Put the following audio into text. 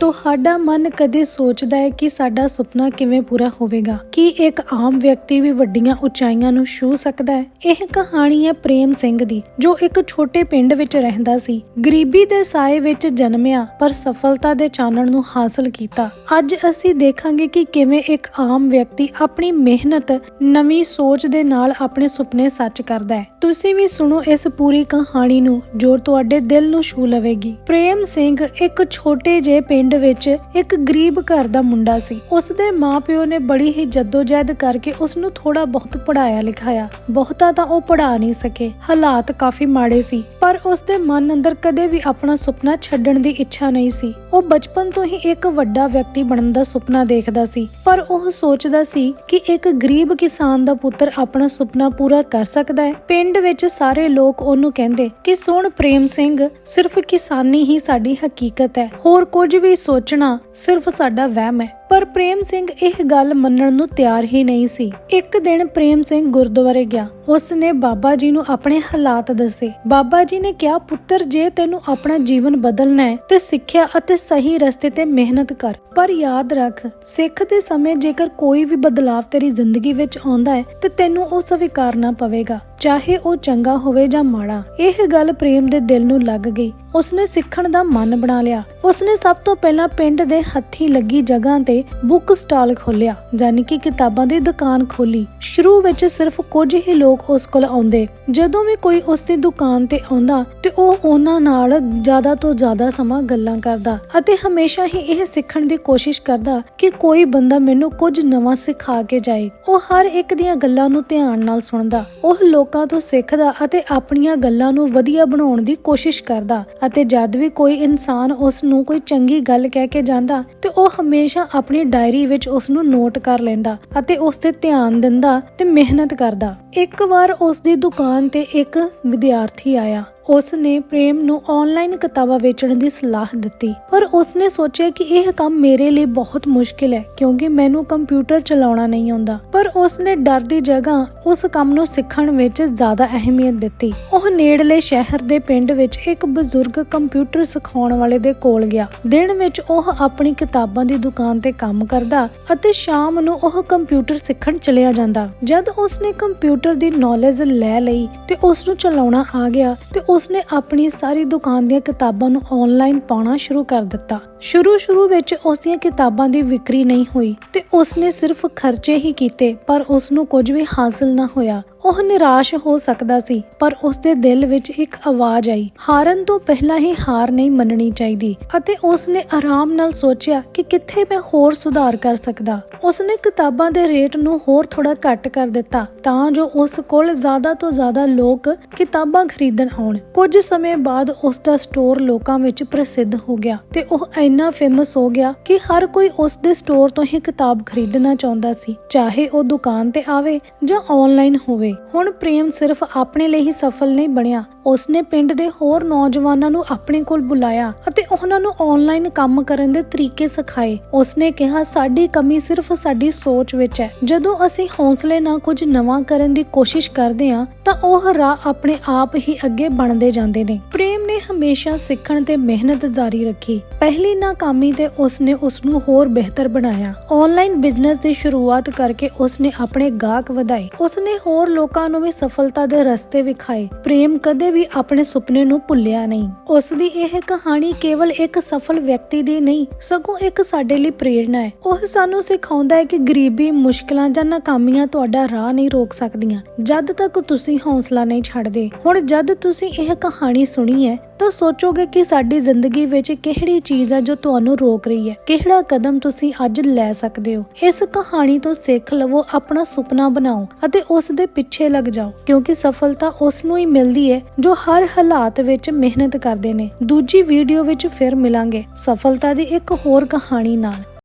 ਤੁਹਾਡਾ ਮਨ ਕਦੇ ਸੋਚਦਾ ਹੈ ਕਿ ਸਾਡਾ ਸੁਪਨਾ ਕਿਵੇਂ ਪੂਰਾ ਹੋਵੇਗਾ? ਕੀ ਇੱਕ ਆਮ ਵਿਅਕਤੀ ਵੀ ਵੱਡੀਆਂ ਉਚਾਈਆਂ ਨੂੰ ਛੂ ਸਕਦਾ ਹੈ? ਇਹ ਕਹਾਣੀ ਹੈ ਪ੍ਰੇਮ ਸਿੰਘ ਦੀ, ਜੋ ਇੱਕ ਛੋਟੇ ਪਿੰਡ ਵਿੱਚ ਰਹਿੰਦਾ ਸੀ। ਗਰੀਬੀ ਦੇ ਸਾਏ ਵਿੱਚ ਜਨਮਿਆ, ਪਰ ਸਫਲਤਾ ਦੇ ਚਾਨਣ ਨੂੰ ਹਾਸਲ ਕੀਤਾ। ਅੱਜ ਅਸੀਂ ਦੇਖਾਂਗੇ ਕਿ ਕਿਵੇਂ ਇੱਕ ਆਮ ਵਿਅਕਤੀ ਆਪਣੀ ਮਿਹਨਤ, ਨਵੀਂ ਸੋਚ ਦੇ ਨਾਲ ਆਪਣੇ ਸੁਪਨੇ ਸੱਚ ਕਰਦਾ ਹੈ। ਤੁਸੀਂ ਵੀ ਸੁਣੋ ਇਸ ਪੂਰੀ ਕਹਾਣੀ ਨੂੰ, ਜੋ ਤੁਹਾਡੇ ਦਿਲ ਨੂੰ ਛੂ ਲਵੇਗੀ। ਪ੍ਰੇਮ ਸਿੰਘ ਇੱਕ ਛੋਟੇ ਜਿਹੇ ਪਿੰਡ ਵਿੱਚ ਇੱਕ ਗਰੀਬ ਘਰ ਦਾ ਮੁੰਡਾ ਸੀ। ਉਸ ਦੇ ਮਾਪਿਓ ਨੇ ਬੜੀ ਹੀ ਜਦੋਜਹਿਦ ਕਰਕੇ ਉਸ ਨੂੰ ਥੋੜਾ ਬਹੁਤ ਪੜਾਇਆ ਲਿਖਾਇਆ। ਬਹੁਤਾ ਤਾਂ ਉਹ ਪੜਾ ਨਹੀਂ ਸਕੇ। ਹਾਲਾਤ ਕਾਫੀ ਮਾੜੇ ਸੀ, ਪਰ ਉਸ ਦੇ ਮਨ ਅੰਦਰ ਕਦੇ ਵੀ ਆਪਣਾ ਸੁਪਨਾ ਛੱਡਣ ਦੀ ਇੱਛਾ ਨਹੀਂ ਸੀ। ਉਹ ਬਚਪਨ ਤੋਂ ਹੀ ਇੱਕ ਵੱਡਾ ਵਿਅਕਤੀ ਬਣਨ ਦਾ ਸੁਪਨਾ ਦੇਖਦਾ ਸੀ, ਪਰ ਉਹ ਸੋਚਦਾ ਸੀ ਕਿ ਇੱਕ ਗਰੀਬ ਕਿਸਾਨ ਦਾ ਪੁੱਤਰ ਆਪਣਾ ਸੁਪਨਾ ਪੂਰਾ ਕਰ ਸਕਦਾ ਹੈ। ਪਿੰਡ ਵਿੱਚ ਸਾਰੇ ਲੋਕ ਉਹਨੂੰ ਕਹਿੰਦੇ ਕਿ, ਸੁਣ ਪ੍ਰੇਮ ਸਿੰਘ, ਸਿਰਫ ਕਿਸਾਨੀ ਹੀ ਸਾਡੀ ਹਕੀਕਤ ਹੈ। ਹੋਰ ਕੁਝ ਵੀ ਸੋਚਣਾ ਸਿਰਫ ਸਾਡਾ ਵਹਿਮ ਹੈ। ਪਰ ਪ੍ਰੇਮ ਸਿੰਘ ਇਹ ਗੱਲ ਮੰਨਣ ਨੂੰ ਤਿਆਰ ਹੀ ਨਹੀਂ ਸੀ। ਇੱਕ ਦਿਨ ਪ੍ਰੇਮ ਸਿੰਘ ਗੁਰਦੁਆਰੇ ਗਿਆ। ਉਸ ਨੇ ਬਾਬਾ ਜੀ ਨੂੰ ਆਪਣੇ ਹਾਲਾਤ ਦੱਸੇ। ਬਾਬਾ ਜੀ ਨੇ ਕਿਹਾ, ਪੁੱਤਰ, ਜੇ ਤੈਨੂੰ ਆਪਣਾ ਜੀਵਨ ਬਦਲਣਾ ਹੈ ਤੇ ਸਿੱਖਿਆ ਅਤੇ ਸਹੀ ਰਸਤੇ ਤੇ ਮਿਹਨਤ ਕਰ। ਪਰ ਯਾਦ ਰੱਖ, ਸਿੱਖ ਦੇ ਸਮੇਂ ਜੇਕਰ ਕੋਈ ਵੀ ਬਦਲਾਵ ਤੇਰੀ ਜ਼ਿੰਦਗੀ ਵਿੱਚ ਆਉਂਦਾ ਹੈ, ਤੇ ਤੈਨੂੰ ਉਹ ਸਵੀਕਾਰਨਾ ਪਵੇਗਾ, ਚਾਹੇ ਉਹ ਚੰਗਾ ਹੋਵੇ ਜਾਂ ਮਾੜਾ। ਇਹ ਗੱਲ ਪ੍ਰੇਮ ਦੇ ਦਿਲ ਨੂੰ ਲੱਗ ਗਈ। ਉਸਨੇ ਸਿੱਖਣ ਦਾ ਮਨ ਬਣਾ ਲਿਆ। ਉਸਨੇ ਸਭ ਤੋਂ ਪਹਿਲਾਂ ਪਿੰਡ ਦੇ ਹੱਥੀ ਲੱਗੀ ਜਗ੍ਹਾ ਤੇ ਬੁੱਕ ਸਟਾਲ ਖੋਲਿਆ ਯਾਨੀ ਕਿ ਕਿਤਾਬਾਂ ਦੀ ਦੁਕਾਨ ਖੋਲੀ ਸ਼ੁਰੂ ਵਿੱਚ ਸਿਰਫ ਕੁਝ ਹੀ ਲੋਕ ਉਸ ਕੋਲ ਆਉਂਦੇ। ਜਦੋਂ ਵੀ ਕੋਈ ਉਸ ਦੀ ਦੁਕਾਨ ਤੇ ਆਉਂਦਾ, ਤੇ ਉਹ ਉਹਨਾਂ ਨਾਲ ਜ਼ਿਆਦਾ ਤੋਂ ਜ਼ਿਆਦਾ ਸਮਾਂ ਗੱਲਾਂ ਕਰਦਾ ਅਤੇ ਹਮੇਸ਼ਾ ਹੀ ਇਹ ਸਿੱਖਣ ਦੀ ਕੋਸ਼ਿਸ਼ ਕਰਦਾ ਕਿ ਕੋਈ ਬੰਦਾ ਮੈਨੂੰ ਕੁਝ ਨਵਾਂ ਸਿਖਾ ਕੇ ਜਾਏ। ਉਹ ਹਰ ਇੱਕ ਦੀਆਂ ਗੱਲਾਂ ਨੂੰ ਧਿਆਨ ਨਾਲ ਸੁਣਦਾ। ਉਹ ਲੋਕਾਂ ਤੋਂ ਸਿੱਖਦਾ ਅਤੇ ਆਪਣੀਆਂ ਗੱਲਾਂ ਨੂੰ ਵਧੀਆ ਬਣਾਉਣ ਦੀ ਕੋਸ਼ਿਸ਼ ਕਰਦਾ ਅਤੇ ਜਦ ਵੀ ਕੋਈ ਇਨਸਾਨ ਉਸ ਨੂੰ ਕੋਈ ਚੰਗੀ ਗੱਲ ਕਹਿ ਕੇ ਜਾਂਦਾ ਤੇ ਉਹ ਹਮੇਸ਼ਾ ਆਪਣੀ ਡਾਇਰੀ ਵਿੱਚ ਉਸ ਨੂੰ ਨੋਟ ਕਰ ਲੈਂਦਾ ਅਤੇ ਉਸ ਤੇ ਧਿਆਨ ਦਿੰਦਾ ਤੇ ਮਿਹਨਤ ਕਰਦਾ। ਇੱਕ ਵਾਰ ਉਸ ਦੀ ਦੁਕਾਨ ਤੇ ਇੱਕ ਵਿਦਿਆਰਥੀ ਆਇਆ। ਉਸ ਨੇ ਪ੍ਰੇਮ ਨੂੰ ਆਨਲਾਈਨ ਕਿਤਾਬਾਂ ਵੇਚਣ ਦੀ ਸਲਾਹ ਦਿੱਤੀ। ਪਰ ਉਸ ਨੇ ਸੋਚਿਆ ਕਿ ਇਹ ਕੰਮ ਮੇਰੇ ਲਈ ਬਹੁਤ ਮੁਸ਼ਕਿਲ ਹੈ, ਕਿਉਂਕਿ ਮੈਨੂੰ ਕੰਪਿਊਟਰ ਚਲਾਉਣਾ ਨਹੀਂ ਆਉਂਦਾ। ਪਰ ਉਸ ਨੇ ਡਰ ਦੀ ਜਗ੍ਹਾ ਉਸ ਕੰਮ ਨੂੰ ਸਿੱਖਣ ਵਿੱਚ ਜ਼ਿਆਦਾ ਅਹਿਮੀਅਤ ਦਿੱਤੀ। ਉਹ ਨੇੜਲੇ ਸ਼ਹਿਰ ਦੇ ਪਿੰਡ ਵਿੱਚ ਇੱਕ ਬਜ਼ੁਰਗ ਕੰਪਿਊਟਰ ਸਿਖਾਉਣ ਵਾਲੇ ਦੇ ਕੋਲ ਗਿਆ। ਦਿਨ ਵਿੱਚ ਉਹ ਆਪਣੀ ਕਿਤਾਬਾਂ ਦੀ ਦੁਕਾਨ ਤੇ ਕੰਮ ਕਰਦਾ ਅਤੇ ਸ਼ਾਮ ਨੂੰ ਉਹ ਕੰਪਿਊਟਰ ਸਿੱਖਣ ਚਲਿਆ ਜਾਂਦਾ। ਜਦ ਉਸ ਨੇ ਕੰਪਿਊਟਰ ਦੀ ਨੌਲੇਜ ਲੈ ਲਈ ਤੇ ਉਸ ਨੂੰ ਚਲਾਉਣਾ ਆ ਗਿਆ ਤੇ ਉਸਨੇ ਆਪਣੀ ਸਾਰੀ ਦੁਕਾਨ ਦੀਆਂ ਕਿਤਾਬਾਂ ਨੂੰ ਆਨਲਾਈਨ ਪਾਉਣਾ ਸ਼ੁਰੂ ਕਰ ਦਿੱਤਾ। ਸ਼ੁਰੂ ਸ਼ੁਰੂ ਵਿੱਚ ਉਸ ਦੀਆਂ ਕਿਤਾਬਾਂ ਦੀ ਵਿਕਰੀ ਨਹੀਂ ਹੋਈ ਤੇ ਉਸਨੇ ਸਿਰਫ ਖਰਚੇ ਹੀ ਕੀਤੇ, ਪਰ ਉਸ ਨੂੰ ਕੁਝ ਵੀ ਹਾਸਲ ਨਾ ਹੋਇਆ। ਉਹ ਨਿਰਾਸ਼ ਹੋ ਸਕਦਾ ਸੀ, ਪਰ ਉਸ ਦੇ ਦਿਲ ਵਿੱਚ ਇੱਕ ਆਵਾਜ਼ ਆਈ। ਹਾਰਨ ਤੋਂ ਪਹਿਲਾਂ ਹੀ ਹਾਰ ਨਹੀਂ ਮੰਨਣੀ ਚਾਹੀਦੀ ਅਤੇ ਉਸ ਨੇ ਆਰਾਮ ਨਾਲ ਸੋਚਿਆ ਕਿ ਕਿੱਥੇ ਮੈਂ ਹੋਰ ਸੁਧਾਰ ਕਰ ਸਕਦਾ। ਉਸ ਨੇ ਕਿਤਾਬਾਂ ਦੇ ਰੇਟ ਨੂੰ ਹੋਰ ਥੋੜਾ ਘੱਟ ਕਰ ਦਿੱਤਾ, ਤਾਂ ਜੋ ਉਸ ਕੋਲ ਜ਼ਿਆਦਾ ਤੋਂ ਜ਼ਿਆਦਾ ਲੋਕ ਕਿਤਾਬਾਂ ਖਰੀਦਣ ਆਉਣ। ਕੁਝ ਸਮੇਂ ਬਾਅਦ ਉਸ ਦਾ ਸਟੋਰ ਲੋਕਾਂ ਵਿੱਚ ਪ੍ਰਸਿੱਧ ਹੋ ਗਿਆ ਤੇ ਉਹ ਇੰਨਾ ਫੇਮਸ ਹੋ ਗਿਆ ਕਿ ਹਰ ਕੋਈ ਉਸ ਦੇ ਸਟੋਰ ਤੋਂ ਹੀ ਕਿਤਾਬ ਖਰੀਦਣਾ ਚਾਹੁੰਦਾ ਸੀ, ਚਾਹੇ ਉਹ ਦੁਕਾਨ ਤੇ ਆਵੇ ਜਾਂ ਆਨਲਾਈਨ ਹੋਵੇ। ਹੁਣ ਪ੍ਰੇਮ ਸਿਰਫ ਆਪਣੇ ਲਈ ਹੀ ਸਫਲ ਨਹੀਂ ਬਣਿਆ। ਉਸਨੇ ਪਿੰਡ ਦੇ ਹੋਰ ਨੌਜਵਾਨਾਂ ਨੂੰ ਆਪਣੇ ਕੋਲ ਬੁਲਾਇਆ ਅਤੇ ਉਹਨਾਂ ਨੂੰ ਆਨਲਾਈਨ ਕੰਮ ਕਰਨ ਦੇ ਤਰੀਕੇ ਸਿਖਾਏ। ਉਸਨੇ ਕਿਹਾ, ਸਾਡੀ ਕਮੀ ਸਿਰਫ ਸਾਡੀ ਸੋਚ ਵਿੱਚ ਹੈ। ਜਦੋਂ ਅਸੀਂ ਹੌਸਲੇ ਨਾਲ ਕੁਝ ਨਵਾਂ ਕਰਨ ਦੀ ਕੋਸ਼ਿਸ਼ ਕਰਦੇ ਹਾਂ, ਤਾਂ ਉਹ ਰਾਹ ਆਪਣੇ ਆਪ ਹੀ ਅੱਗੇ ਬਣਦੇ ਜਾਂਦੇ ਨੇ। ਪ੍ਰੇਮ ਨੇ ਹਮੇਸ਼ਾ ਸਿੱਖਣ ਤੇ ਮਿਹਨਤ ਜਾਰੀ ਰੱਖੀ। ਪਹਿਲੀ ਨਾਕਾਮੀ ਤੇ ਉਸਨੇ ਉਸ ਨੂੰ ਹੋਰ ਬਿਹਤਰ ਬਣਾਇਆ। ਆਨਲਾਈਨ ਬਿਜ਼ਨਸ ਦੀ ਸ਼ੁਰੂਆਤ ਕਰਕੇ ਉਸਨੇ ਆਪਣੇ ਗਾਹਕ ਵਧਾਏ। ਉਸਨੇ ਹੋਰ ਲੋਕਾਂ ਨੂੰ ਵੀ ਸਫਲਤਾ ਦੇ ਰਸਤੇ ਵਿਖਾਏ। ਪ੍ਰੇਮ ਕਦੇ ਵੀ ਆਪਣੇ ਸੁਪਨੇ ਨੂੰ ਭੁੱਲਿਆ ਨਹੀਂ। ਉਸ ਦੀ ਇਹ ਕਹਾਣੀ ਕੇਵਲ ਇੱਕ ਸਫਲ ਵਿਅਕਤੀ ਦੀ ਨਹੀਂ, ਸਗੋਂ ਇੱਕ ਸਾਡੇ ਲਈ ਪ੍ਰੇਰਣਾ ਹੈ। ਉਹ ਸਾਨੂੰ ਸਿਖਾਉਂਦਾ ਹੈ ਕਿ ਗਰੀਬੀ, ਮੁਸ਼ਕਲਾਂ ਜਾਂ ਨਾਕਾਮੀਆਂ ਤੁਹਾਡਾ ਰਾਹ ਨਹੀਂ ਰੋਕ ਸਕਦੀਆਂ। ਜਦ ਤੱਕ ਤੁਸੀਂ ਹੌਸਲਾ ਨਹੀਂ ਛੱਡਦੇ। ਹੁਣ ਜਦ ਤੁਸੀਂ ਇਹ ਕਹਾਣੀ ਸੁਣੀ ਹੈ ਤਾਂ ਸੋਚੋਗੇ ਕਿ ਸਾਡੀ ਜ਼ਿੰਦਗੀ ਵਿੱਚ ਕਿਹੜੀ ਚੀਜ਼ ਹੈ ਜੋ ਤੁਹਾਨੂੰ ਰੋਕ ਰਹੀ ਹੈ? ਕਿਹੜਾ ਕਦਮ ਤੁਸੀਂ ਅੱਜ ਲੈ ਸਕਦੇ ਹੋ? ਇਸ ਕਹਾਣੀ ਤੋਂ ਸਿੱਖ ਲਵੋ, ਆਪਣਾ ਸੁਪਨਾ ਬਣਾਓ ਅਤੇ ਉਸ ਦੇ ਪਿੱਛੇ ਲੱਗ ਜਾਓ, ਕਿਉਂਕਿ ਸਫਲਤਾ ਉਸ ਨੂੰ ਹੀ ਮਿਲਦੀ ਹੈ ਜੋ ਹਰ ਹਾਲਾਤ ਵਿੱਚ ਮਿਹਨਤ ਕਰਦੇ ਨੇ। ਦੂਜੀ ਵੀਡੀਓ ਵਿੱਚ ਫਿਰ ਮਿਲਾਂਗੇ ਸਫਲਤਾ ਦੀ ਇੱਕ ਹੋਰ ਕਹਾਣੀ ਨਾਲ।